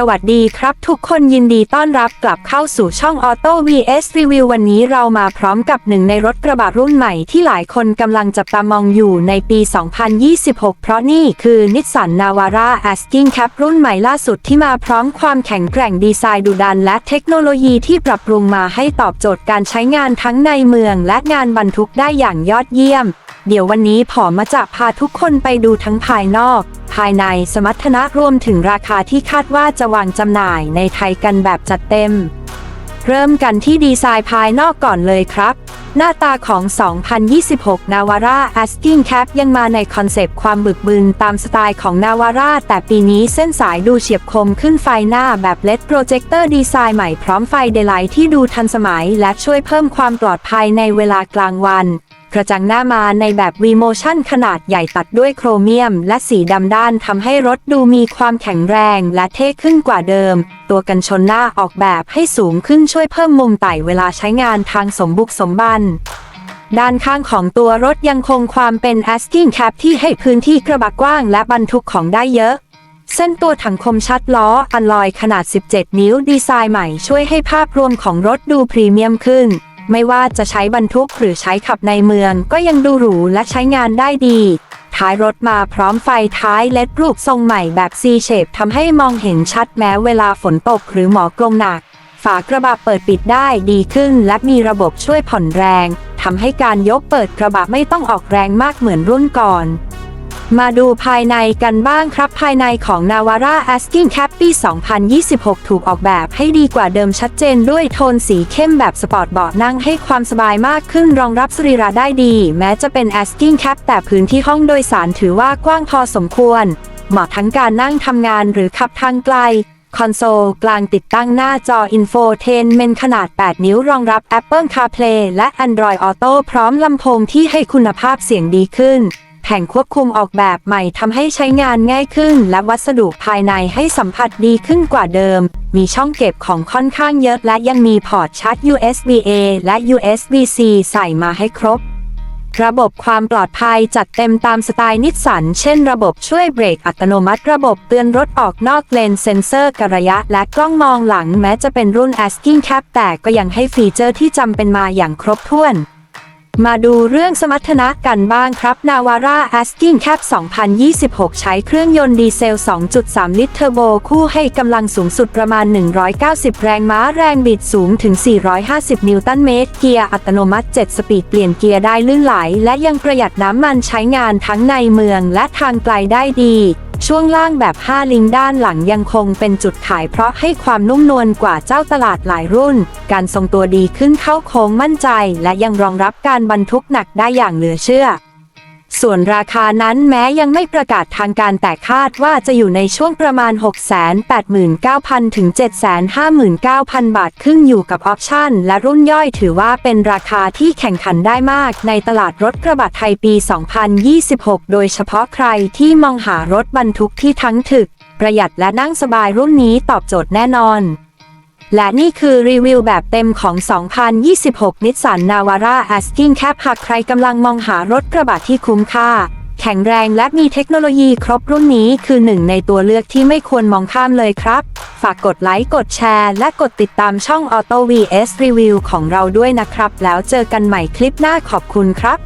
สวัสดีครับทุกคนยินดีต้อนรับกลับเข้าสู่ช่อง Auto VS Review วันนี้เรามาพร้อมกับหนึ่งในรถกระบะรุ่นใหม่ที่หลายคนกำลังจับตามองอยู่ในปี 2026 เพราะนี่คือนิสสันนาวาร่า Asking Cap รุ่นใหม่ล่าสุดที่มาพร้อมความแข็งแกร่งดีไซน์ดุดัน และเทคโนโลยีที่ปรับปรุงมาให้ตอบโจทย์การใช้งานทั้งในเมือง และงานบรรทุกได้อย่างยอดเยี่ยม เดี๋ยววันนี้ผอมาจะพาทุกคนไปดูทั้งภายนอก ภายในสมรรถนะรวมถึงราคาที่คาดว่าจะวางจำหน่ายในไทยกันแบบจัดเต็ม เริ่มกันที่ดีไซน์ภายนอกก่อนเลยครับ หน้าตาของ 2026 Navara Asking Cap ยังมาในคอนเซปต์ความบึกบึนตามสไตล์ของ Navara แต่ปีนี้เส้นสายดูเฉียบคมขึ้นไฟหน้าแบบ LED Projector ดีไซน์ใหม่พร้อมไฟเดย์ไลท์ที่ดูทันสมัยและช่วยเพิ่มความปลอดภัยในเวลากลางวัน ระจังหน้ามาในแบบ V-Motion ขนาดใหญ่ตัดด้วยโครเมียม และสีดำด้านทำให้รถดูมีความแข็งแรงและเท่ขึ้นกว่าเดิม ตัวกันชนหน้าออกแบบให้สูงขึ้นช่วยเพิ่มมุมไต่เวลาใช้งานทางสมบุกสมบันด้านข้างของตัวรถยังคงความเป็น asking cap ที่ให้พื้นที่กระบะกว้างและบรรทุกของได้เยอะ เส้นตัวถังคมชัดล้ออันลอยขนาด 17 นิ้วดีไซน์ใหม่ช่วยให้ภาพรวมของรถดูพรีเมียมขึ้น ไม่ว่าจะใช้บรรทุกหรือใช้ขับในเมือง ก็ยังดูหรูและใช้งานได้ดี ท้ายรถมาพร้อมไฟท้ายเลดรูปทรงใหม่แบบ C shape ทำให้มองเห็นชัดแม้เวลาฝนตกหรือหมอกลงหนัก ฝากระบะเปิดปิดได้ดีขึ้น และมีระบบช่วยผ่อนแรงทำให้การยกเปิดกระบะไม่ต้องออกแรงมากเหมือนรุ่นก่อน มาดูภายในกันบ้างครับภายในของ Navara Asking Cap ปี2026 ถูกออกแบบให้ดีกว่าเดิมชัดเจนด้วยโทนสีเข้มแบบสปอร์ตเบาะนั่งให้ความสบายมากขึ้นรองรับสรีระได้ดี แม้จะเป็น Asking Cap แต่พื้นที่ห้องโดยสารถือว่ากว้างพอสมควร เหมาะทั้งการนั่งทำงานหรือขับทางไกลคอนโซลกลางติดตั้งหน้าจอ Infotainment ขนาด 8 นิ้วรองรับ Apple CarPlay และ Android Auto พร้อมลำโพงที่ให้คุณภาพเสียงดีขึ้น แผงควบคุมออกแบบใหม่ทำให้ใช้งานง่ายขึ้น และวัสดุภายในให้สัมผัสดีขึ้นกว่าเดิม มีช่องเก็บของค่อนข้างเยอะ และยังมีพอร์ตชาร์จ USB-A และ USB-C ใส่มาให้ครบระบบความปลอดภัยจัดเต็มตามสไตล์นิสสัน เช่นระบบช่วยเบรกอัตโนมัติ ระบบเตือนรถออกนอกเลนเซ็นเซอร์กระยะ และกล้องมองหลังแม้จะเป็นรุ่น Asking Cap แต่ก็ยังให้ฟีเจอร์ที่จำเป็นมาอย่างครบถ้วน มาดูเรื่องสมรรถนะกันบ้างครับ Navara Asking Cap 2026 ใช้เครื่องยนต์ดีเซล 2.3 ลิตรเทอร์โบ คู่ให้กำลังสูงสุดประมาณ 190 แรงม้าแรงบิดสูงถึง 450 นิวตันเมตร เกียร์อัตโนมัติ 7 สปีดเปลี่ยนเกียร์ได้ลื่นไหล และยังประหยัดน้ำมันใช้งานทั้งในเมืองและทางไกลได้ดี ช่วงล่างแบบ 5 ลิงด้านหลังยังคงเป็นจุดขายเพราะให้ความนุ่มนวลกว่าเจ้าตลาดหลายรุ่น การทรงตัวดีขึ้นเข้าโค้งมั่นใจ และยังรองรับการบรรทุกหนักได้อย่างเหลือเชื่อ ส่วนราคานั้นแม้ยังไม่ประกาศทางการแต่คาดว่าจะอยู่ในช่วงประมาณ 689,000 ถึง 759,000 บาทขึ้นอยู่กับออปชั่น และรุ่นย่อยถือว่าเป็นราคาที่แข่งขันได้มากในตลาดรถกระบะไทยปี 2026 โดยเฉพาะใครที่มองหารถบรรทุกที่ทั้งถึก ประหยัดและนั่งสบายรุ่นนี้ตอบโจทย์แน่นอน และนี่คือรีวิวแบบเต็มของ 2026 นิสสันนาวาร่า Asking Cap หากใครกำลังมองหารถกระบะที่คุ้มค่า แข็งแรงและมีเทคโนโลยีครบรุ่นนี้คือหนึ่งในตัวเลือกที่ไม่ควรมองข้ามเลยครับ ฝากกดไลค์ กดแชร์ และกดติดตามช่อง Auto VS Review ของเราด้วยนะครับ แล้วเจอกันใหม่คลิปหน้าขอบคุณครับ